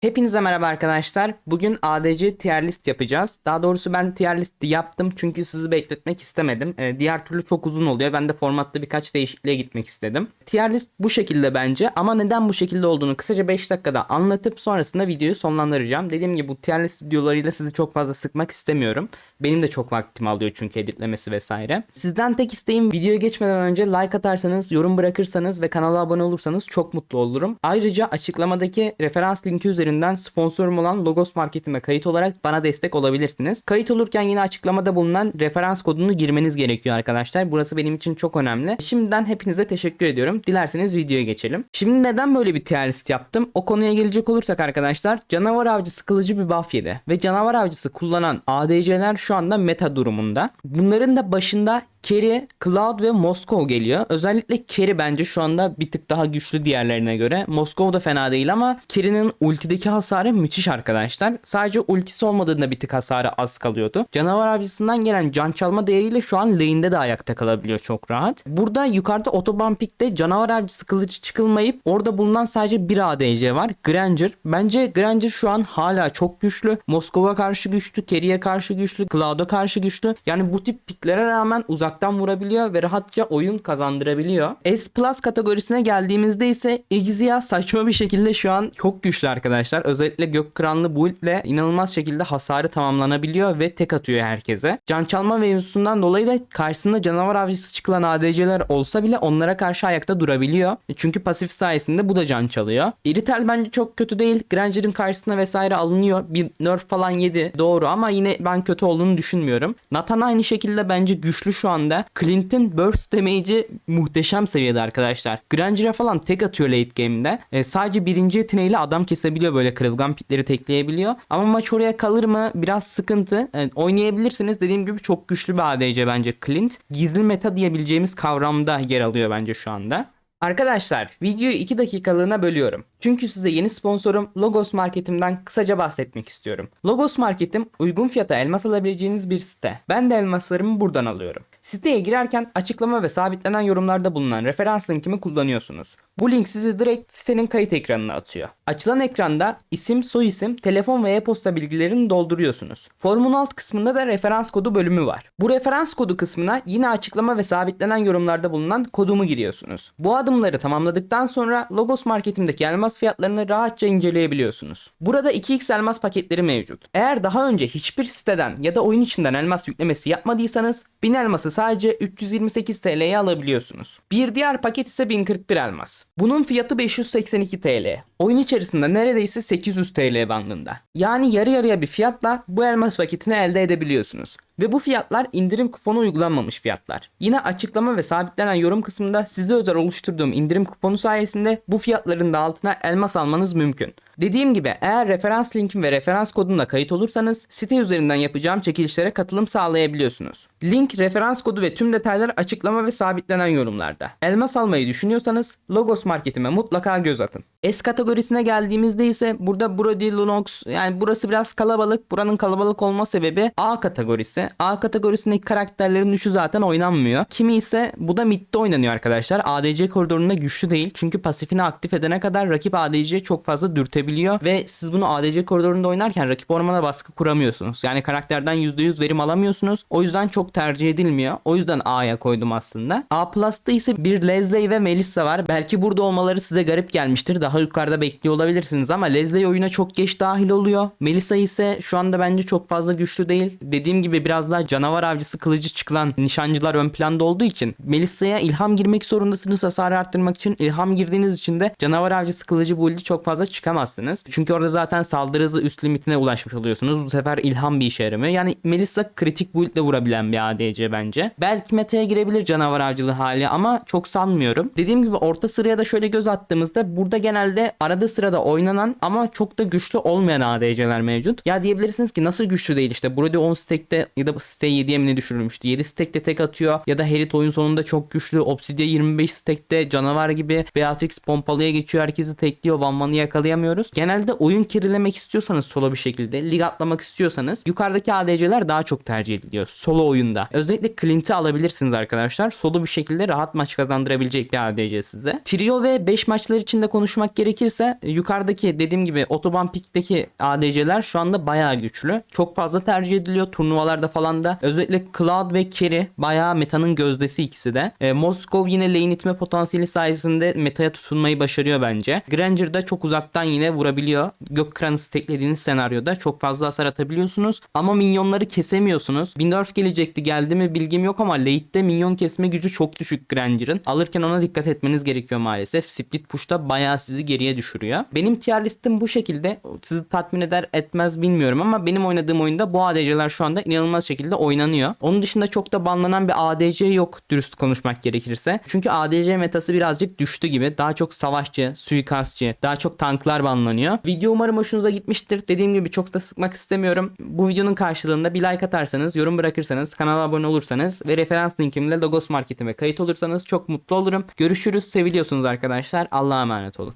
Hepinize merhaba arkadaşlar. Bugün ADC tier list yapacağız. Daha doğrusu ben tier listi yaptım çünkü sizi bekletmek istemedim. Ee, diğer türlü çok uzun oluyor. Ben de formatta birkaç değişikliğe gitmek istedim. Tier list bu şekilde bence ama neden bu şekilde olduğunu kısaca 5 dakikada anlatıp sonrasında videoyu sonlandıracağım. Dediğim gibi bu tier list videolarıyla sizi çok fazla sıkmak istemiyorum. Benim de çok vaktimi alıyor çünkü editlemesi vesaire. Sizden tek isteğim videoya geçmeden önce like atarsanız, yorum bırakırsanız ve kanala abone olursanız çok mutlu olurum. Ayrıca açıklamadaki referans linki üzerinden sponsorum olan Logos Market'ime kayıt olarak bana destek olabilirsiniz. Kayıt olurken yine açıklamada bulunan referans kodunu girmeniz gerekiyor arkadaşlar. Burası benim için çok önemli. Şimdiden hepinize teşekkür ediyorum. Dilerseniz videoya geçelim. Şimdi neden böyle bir tier list yaptım? O konuya gelecek olursak arkadaşlar canavar avcısı kılıcı bir buff yedi. Ve canavar avcısı kullanan ADC'ler şu anda meta durumunda. Bunların da başında Kerry, Cloud ve Moskov geliyor. Özellikle Kerry bence şu anda bir tık daha güçlü diğerlerine göre. Moskov da fena değil ama Kerry'nin ultideki hasarı müthiş arkadaşlar. Sadece ultisi olmadığında bir tık hasarı az kalıyordu. Canavar avcısından gelen can çalma değeriyle şu an lane'de de ayakta kalabiliyor çok rahat. Burada yukarıda otoban pikte canavar avcısı kılıcı çıkılmayıp orada bulunan sadece bir ADC var. Granger. Bence Granger şu an hala çok güçlü. Moskov'a karşı güçlü, Kerry'e karşı güçlü, Cloud'a karşı güçlü. Yani bu tip piklere rağmen uzaktan vurabiliyor ve rahatça oyun kazandırabiliyor. S Plus kategorisine geldiğimizde ise Exia saçma bir şekilde şu an çok güçlü arkadaşlar. Özellikle gök kıranlı build ile inanılmaz şekilde hasarı tamamlanabiliyor ve tek atıyor herkese. Can çalma mevzusundan dolayı da karşısında canavar avcısı çıkılan ADC'ler olsa bile onlara karşı ayakta durabiliyor. Çünkü pasif sayesinde bu da can çalıyor. Iritel bence çok kötü değil. Granger'ın karşısına vesaire alınıyor. Bir nerf falan yedi. Doğru ama yine ben kötü olduğunu düşünmüyorum. Nathan aynı şekilde bence güçlü şu anda. Clint'in burst damage'i muhteşem seviyede arkadaşlar. Granger'a falan tek atıyor late game'de. E, sadece birinci yeteneğiyle adam kesebiliyor böyle kırılgan pitleri tekleyebiliyor. Ama maç oraya kalır mı? Biraz sıkıntı. E, oynayabilirsiniz. Dediğim gibi çok güçlü bir ADC bence Clint. Gizli meta diyebileceğimiz kavramda yer alıyor bence şu anda. Arkadaşlar videoyu 2 dakikalığına bölüyorum. Çünkü size yeni sponsorum Logos Market'imden kısaca bahsetmek istiyorum. Logos Market'im uygun fiyata elmas alabileceğiniz bir site. Ben de elmaslarımı buradan alıyorum. Siteye girerken açıklama ve sabitlenen yorumlarda bulunan referans linkimi kullanıyorsunuz. Bu link sizi direkt sitenin kayıt ekranına atıyor. Açılan ekranda isim, soyisim, telefon ve e-posta bilgilerini dolduruyorsunuz. Formun alt kısmında da referans kodu bölümü var. Bu referans kodu kısmına yine açıklama ve sabitlenen yorumlarda bulunan kodumu giriyorsunuz. Bu adımları tamamladıktan sonra Logos Market'imdeki elmas fiyatlarını rahatça inceleyebiliyorsunuz. Burada 2x elmas paketleri mevcut. Eğer daha önce hiçbir siteden ya da oyun içinden elmas yüklemesi yapmadıysanız 1000 elması sadece 328 TL'ye alabiliyorsunuz. Bir diğer paket ise 1041 elmas. Bunun fiyatı 582 TL. Oyun içerisinde neredeyse 800 TL bandında. Yani yarı yarıya bir fiyatla bu elmas paketini elde edebiliyorsunuz. Ve bu fiyatlar indirim kuponu uygulanmamış fiyatlar. Yine açıklama ve sabitlenen yorum kısmında sizde özel oluşturduğum indirim kuponu sayesinde bu fiyatların da altına elmas almanız mümkün. Dediğim gibi eğer referans linkim ve referans kodumla kayıt olursanız site üzerinden yapacağım çekilişlere katılım sağlayabiliyorsunuz. Link, referans kodu ve tüm detaylar açıklama ve sabitlenen yorumlarda. Elmas almayı düşünüyorsanız Logos Market'ime mutlaka göz atın. S kategorisine geldiğimizde ise burada Brody Lunox yani burası biraz kalabalık. Buranın kalabalık olma sebebi A kategorisi. A kategorisindeki karakterlerin üçü zaten oynanmıyor. Kimi ise bu da midde oynanıyor arkadaşlar. ADC koridorunda güçlü değil. Çünkü pasifini aktif edene kadar rakip ADC'ye çok fazla dürtebiliyor ve siz bunu ADC koridorunda oynarken rakip ormana baskı kuramıyorsunuz. Yani karakterden %100 verim alamıyorsunuz. O yüzden çok tercih edilmiyor. O yüzden A'ya koydum aslında. A Plus'ta ise bir Leslie ve Melissa var. Belki burada olmaları size garip gelmiştir. Daha yukarıda bekliyor olabilirsiniz ama Leslie oyuna çok geç dahil oluyor. Melissa ise şu anda bence çok fazla güçlü değil. Dediğim gibi biraz daha canavar avcısı kılıcı çıkılan nişancılar ön planda olduğu için Melissa'ya ilham girmek zorundasınız hasarı arttırmak için. İlham girdiğiniz için de canavar avcısı kılıcı build'i çok fazla çıkamazsınız. Çünkü orada zaten saldırı hızı üst limitine ulaşmış oluyorsunuz. Bu sefer ilham bir işe yaramıyor. Yani Melissa kritik build ile vurabilen bir ADC bence. Belki meta'ya girebilir canavar avcılığı hali ama çok sanmıyorum. Dediğim gibi orta sıraya da şöyle göz attığımızda burada genelde arada sırada oynanan ama çok da güçlü olmayan ADC'ler mevcut. Ya diyebilirsiniz ki nasıl güçlü değil işte Brody on stack'te ya da site 7'ye mi ne düşürülmüştü. 7 stack'te tek atıyor ya da Herit oyun sonunda çok güçlü. Obsidia 25 stack'te canavar gibi. Beatrix pompalıya geçiyor herkesi tekliyor. Van Van'ı yakalayamıyoruz. Genelde oyun kirilemek istiyorsanız solo bir şekilde lig atlamak istiyorsanız yukarıdaki ADC'ler daha çok tercih ediliyor solo oyunda. Özellikle Clint'i alabilirsiniz arkadaşlar. Solo bir şekilde rahat maç kazandırabilecek bir ADC size. Trio ve 5 maçlar içinde konuşmak gerekirse yukarıdaki dediğim gibi Otoban Peak'teki ADC'ler şu anda bayağı güçlü. Çok fazla tercih ediliyor turnuvalarda falan da. Özellikle Cloud ve Kerry bayağı metanın gözdesi ikisi de. E, Moskov yine lane itme potansiyeli sayesinde metaya tutunmayı başarıyor bence. Granger da çok uzaktan yine vurabiliyor. Gökkıran'ı steklediğiniz senaryoda çok fazla hasar atabiliyorsunuz. Ama minyonları kesemiyorsunuz. Windorf gelecekti geldi mi bilgim yok ama late'de minyon kesme gücü çok düşük Granger'ın. Alırken ona dikkat etmeniz gerekiyor maalesef. Split push'ta bayağı sizi geriye düşürüyor. Benim tier listim bu şekilde. Sizi tatmin eder etmez bilmiyorum ama benim oynadığım oyunda bu ADC'ler şu anda inanılmaz şekilde oynanıyor. Onun dışında çok da banlanan bir ADC yok dürüst konuşmak gerekirse. Çünkü ADC metası birazcık düştü gibi. Daha çok savaşçı, suikastçı, daha çok tanklar banlanıyor. Video umarım hoşunuza gitmiştir. Dediğim gibi çok da sıkmak istemiyorum. Bu videonun karşılığında bir like atarsanız, yorum bırakırsanız, kanala abone olursanız ve referans linkimle Logos Market'ime kayıt olursanız çok mutlu olurum. Görüşürüz. Seviliyorsunuz arkadaşlar. Allah'a emanet olun.